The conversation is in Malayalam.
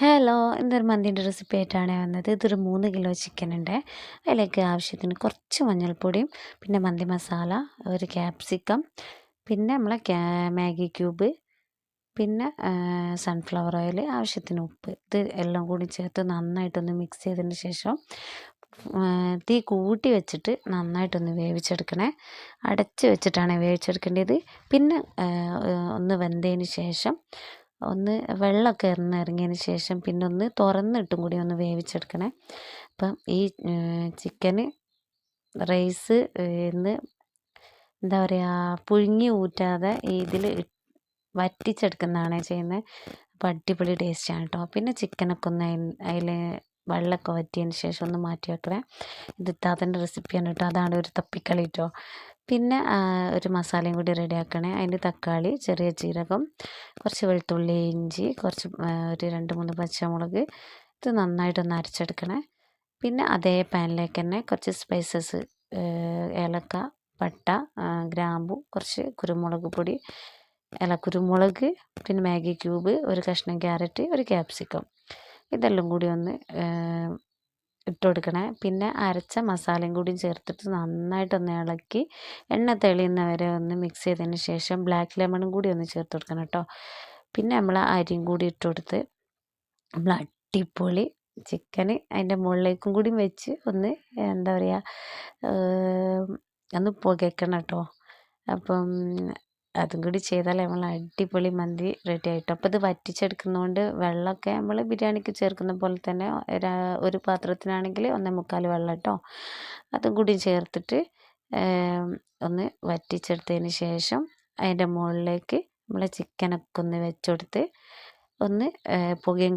ഹലോ ഇന്നൊരു മന്തിന്റെ റെസിപ്പി ആയിട്ടാണ് വന്നത്. ഇതൊരു മൂന്ന് കിലോ ചിക്കൻ ഉണ്ട്. അതിലേക്ക് ആവശ്യത്തിന് കുറച്ച് മഞ്ഞൾപ്പൊടിയും പിന്നെ മന്തി മസാല ഒരു ക്യാപ്സിക്കം പിന്നെ നമ്മളെ മാഗി ക്യൂബ് പിന്നെ സൺഫ്ലവർ ഓയിൽ ആവശ്യത്തിന് ഉപ്പ്. ഇത് എല്ലാം കൂടി ചേർത്ത് നന്നായിട്ടൊന്ന് മിക്സ് ചെയ്തതിന് ശേഷം തീ കൂട്ടി വെച്ചിട്ട് നന്നായിട്ടൊന്ന് വേവിച്ചെടുക്കണേ. അടച്ച് വെച്ചിട്ടാണ് വേവിച്ചെടുക്കേണ്ടത്. പിന്നെ ഒന്ന് വെന്തതിന് ശേഷം ഒന്ന് വെള്ളമൊക്കെ ഇറങ്ങിയതിന് ശേഷം പിന്നെ ഒന്ന് തുറന്നിട്ടും കൂടി ഒന്ന് വേവിച്ചെടുക്കണേ. അപ്പം ഈ ചിക്കന് റൈസ് ഇന്ന് എന്താ പറയുക പുഴുങ്ങി ഊറ്റാതെ ഇതിൽ വറ്റിച്ചെടുക്കുന്നതാണ് ചെയ്യുന്നത് അപ്പം അടിപൊളി ടേസ്റ്റാണ് കേട്ടോ. പിന്നെ ചിക്കനൊക്കെ ഒന്ന് അതിൽ വെള്ളമൊക്കെ വറ്റിയതിന് ശേഷം ഒന്ന് മാറ്റി വെക്കണേ. ഇത് താത്തന്റെ റെസിപ്പിയാണ് കേട്ടോ. അതാണ് ഒരു തപ്പിക്കളി കേട്ടോ. പിന്നെ ഒരു മസാലയും കൂടി റെഡിയാക്കണേ. അതിന്റെ തക്കാളി ചെറിയ ജീരകം കുറച്ച് വെളുത്തുള്ളി ഇഞ്ചി കുറച്ച് ഒരു രണ്ട് മൂന്ന് പച്ചമുളക് ഇത് നന്നായിട്ടൊന്ന് അരച്ചെടുക്കണേ. പിന്നെ അതേ പാനിലേക്ക് തന്നെ കുറച്ച് സ്പൈസസ് ഏലക്ക പട്ട ഗ്രാമ്പു കുറച്ച് കുരുമുളക് പൊടി അല്ല കുരുമുളക് പിന്നെ മാഗി ക്യൂബ് ഒരു കഷ്ണം ക്യാരറ്റ് ഒരു ക്യാപ്സിക്കം. ഇതെല്ലാം കൂടി ഒന്ന് ഇട്ട് കൊടുക്കണേ. പിന്നെ അരച്ച മസാലയും കൂടി ചേർത്തിട്ട് നന്നായിട്ടൊന്ന് ഇളക്കി എണ്ണ തെളിയുന്ന വരെ ഒന്ന് മിക്സ് ചെയ്തതിന് ശേഷം ബ്ലാക്ക് ലെമണും കൂടി ഒന്ന് ചേർത്ത് കൊടുക്കണം കേട്ടോ പിന്നെ നമ്മൾ അരിയും കൂടി ഇട്ട് കൊടുത്ത് നമ്മൾ അടിപൊളി ചിക്കൻ അതിന്റെ മുകളിലേക്കും കൂടി വെച്ച് ഒന്ന് എന്താ പറയുക ഒന്ന് പുകയ്ക്കണം കേട്ടോ അപ്പം അതും കൂടി ചെയ്താൽ നമ്മൾ അടിപൊളി മന്തി റെഡി ആയിട്ടോ. അപ്പോൾ ഇത് വറ്റിച്ചെടുക്കുന്നതുകൊണ്ട് വെള്ളമൊക്കെ നമ്മൾ ബിരിയാണിക്ക് ചേർക്കുന്ന പോലെ തന്നെ ഒരു പാത്രത്തിനാണെങ്കിൽ ഒന്നേ മുക്കാൽ വെള്ളം കേട്ടോ അതും കൂടി ചേർത്തിട്ട് ഒന്ന് വറ്റിച്ചെടുത്തതിന് ശേഷം അതിന്റെ മുകളിലേക്ക് നമ്മൾ ചിക്കനൊക്കെ ഒന്ന് വെച്ചെടുത്ത് ഒന്ന് പുകയും